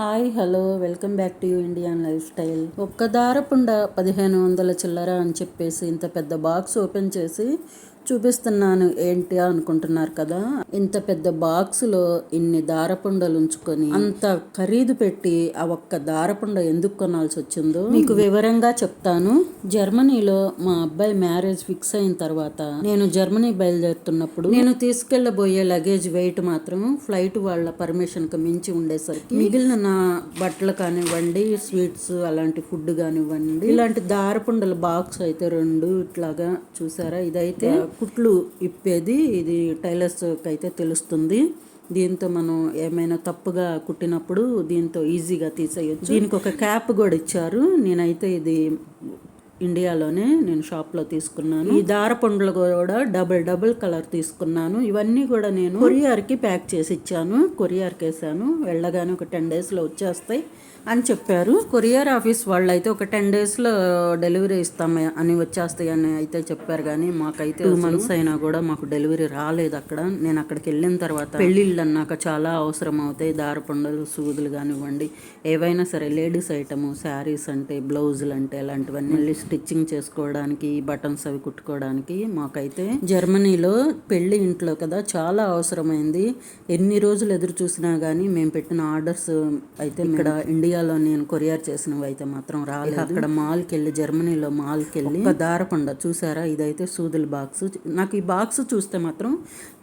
Hi hello welcome back to you Indian life style. ఒక్క దారపుండ పదిహేను వందల చిల్లర అని చెప్పేసి ఇంత పెద్ద బాక్స్ ఓపెన్ చేసి చూపిస్తున్నాను ఏంటి అనుకుంటున్నారు కదా? ఇంత పెద్ద బాక్స్లో ఇన్ని దారపుండలు ఉంచుకొని అంత ఖరీదు పెట్టి ఆ ఒక్క దారపుండ ఎందుకు కొనాల్సి వచ్చిందో మీకు వివరంగా చెప్తాను. జర్మనీలో మా అబ్బాయి మ్యారేజ్ ఫిక్స్ అయిన తర్వాత నేను జర్మనీ బయలుదేరుతున్నప్పుడు నేను తీసుకెళ్ళబోయే లగేజ్ వెయిట్ మాత్రం ఫ్లైట్ వాళ్ళ పర్మిషన్కి మించి ఉండేసరికి మిగిలిన నా బట్టలు కానివ్వండి స్వీట్స్ అలాంటి ఫుడ్ కానివ్వండి ఇలాంటి దారపుండల బాక్స్ అయితే రెండు ఇట్లాగా చూసారా? ఇదైతే కుట్లు ఇప్పేది. ఇది టైలర్స్కి అయితే తెలుస్తుంది. దీంతో మనం ఏమైనా తప్పుగా కుట్టినప్పుడు దీంతో ఈజీగా తీసేయచ్చు. దీనికి ఒక క్యాప్ కూడా ఇచ్చారు. నేనైతే ఇది ఇండియాలోనే నేను షాప్లో తీసుకున్నాను. ఈ దారపండ్లు కూడా డబుల్ డబుల్ కలర్ తీసుకున్నాను. ఇవన్నీ కూడా నేను కొరియార్కి ప్యాక్ చేసి ఇచ్చాను. కొరియార్కి వేసాను వెళ్ళగానే ఒక టెన్ డేస్లో వచ్చేస్తాయి. అని చెప్పారు. కొరియర్ ఆఫీస్ వాళ్ళు అయితే ఒక టెన్ డేస్లో డెలివరీ ఇస్తాం అని వచ్చేస్తాయి అని అయితే చెప్పారు. కానీ మాకైతే టూ మంత్స్ అయినా కూడా మాకు డెలివరీ రాలేదు అక్కడ. నేను అక్కడికి వెళ్ళిన తర్వాత పెళ్ళిళ్ళు అన్నాక చాలా అవసరం అవుతాయి. దారపండలు సూదులు కానివ్వండి ఏవైనా సరే లేడీస్ ఐటమ్ శారీస్ అంటే బ్లౌజులు అంటే ఇలాంటివన్నీ మళ్ళీ స్టిచ్చింగ్ చేసుకోవడానికి బటన్స్ అవి కుట్టుకోవడానికి మాకైతే జర్మనీలో పెళ్ళి ఇంట్లో కదా చాలా అవసరమైంది. ఎన్ని రోజులు ఎదురు చూసినా కానీ మేము పెట్టిన ఆర్డర్స్ అయితే ఇక్కడ ఇండియా ఇండియాలో నేను కొరియర్ చేసినవి అయితే మాత్రం రాలేదు. అక్కడ మాల్కి వెళ్ళి జర్మనీలో మాల్కి వెళ్ళి ఒక దారపండ చూసారా? ఇదైతే సూదుల బాక్స్. నాకు ఈ బాక్స్ చూస్తే మాత్రం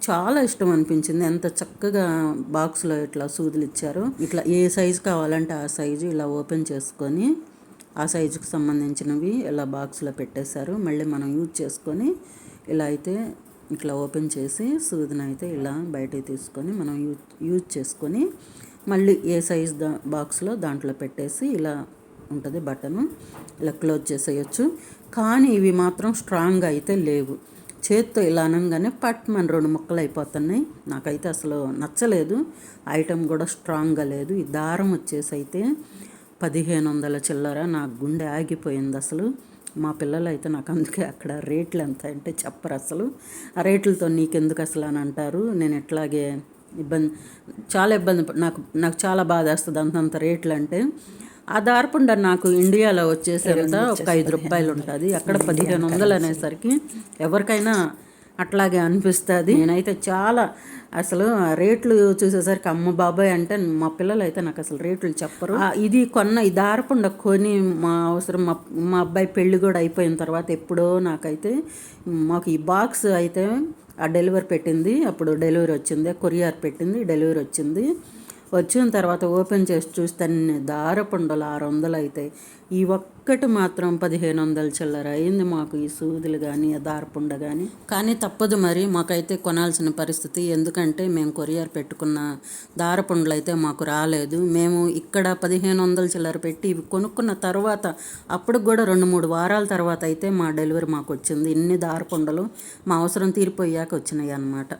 చాలా ఇష్టం అనిపించింది. ఎంత చక్కగా బాక్స్లో ఇట్లా సూదులు ఇచ్చారు. ఇట్లా ఏ సైజు కావాలంటే ఆ సైజు ఇలా ఓపెన్ చేసుకొని ఆ సైజుకి సంబంధించినవి ఇలా బాక్స్లో పెట్టేశారు. మళ్ళీ మనం యూజ్ చేసుకొని ఇలా అయితే ఇట్లా ఓపెన్ చేసి సూదిని అయితే ఇలా బయటకి తీసుకొని మనం యూజ్ యూజ్ చేసుకొని మళ్ళీ ఏ సైజ్ దా బాక్స్లో దాంట్లో పెట్టేసి ఇలా ఉంటుంది బటను. ఇలా క్లోజ్ చేసేయచ్చు. కానీ ఇవి మాత్రం స్ట్రాంగ్గా అయితే లేవు. చేత్తో ఇలా అనగానే పట్ మన రెండు ముక్కలు అయిపోతున్నాయి నాకైతే అసలు నచ్చలేదు. ఐటెం కూడా స్ట్రాంగ్గా లేదు. ఈ దారం వచ్చేసి అయితే పదిహేను వందల చిల్లర. నా గుండె ఆగిపోయింది అసలు. మా పిల్లలు అయితే నాకు అందుకే అక్కడ రేట్లు ఎంత అంటే చెప్పరు అసలు. ఆ రేట్లతో నీకెందుకు అసలు అని అంటారు. నేను ఎట్లాగే ఇబ్బంది చాలా ఇబ్బంది నాకు నాకు చాలా బాధ వేస్తుంది అంతంత రేట్లు అంటే ఆ దారపుండ నాకు ఇండియాలో వచ్చేసరికి ఒక ఐదు రూపాయలు ఉంటుంది అక్కడ పదిహేను వందలు అనేసరికి ఎవరికైనా అట్లాగే అనిపిస్తుంది. నేనైతే చాలా అసలు రేట్లు చూసేసరికి అమ్మ బాబాయ్ అంటే మా పిల్లలు అయితే నాకు అసలు రేట్లు చెప్పరు. ఇది కొన్న ఈ దారపుండ కొని మా అవసరం మా మా అబ్బాయి పెళ్ళి కూడా అయిపోయిన తర్వాత ఎప్పుడో నాకైతే మాకు ఈ బాక్స్ అయితే ఆ డెలివరీ పెట్టింది. అప్పుడు డెలివరీ వచ్చింది. కొరియర్ పెట్టింది. డెలివరీ వచ్చింది. వచ్చిన తర్వాత ఓపెన్ చేసి చూస్తే దారపుండలు ఆరు వందలు అవుతాయి. ఈ ఒక్కటి మాత్రం పదిహేను వందల చిల్లర అయింది మాకు ఈ సూదులు కానీ దారపుండ కానీ కానీ తప్పదు మరి మాకైతే కొనాల్సిన పరిస్థితి. ఎందుకంటే మేము కొరియర్ పెట్టుకున్న దారపుండలు అయితే మాకు రాలేదు. మేము ఇక్కడ పదిహేను వందల చిల్లర పెట్టి ఇవి కొనుక్కున్న తర్వాత అప్పుడు కూడా రెండు మూడు వారాల తర్వాత అయితే మా డెలివరీ మాకు వచ్చింది. ఇన్ని దారపుండలు మా అవసరం తీరిపోయాక వచ్చినాయి అన్నమాట.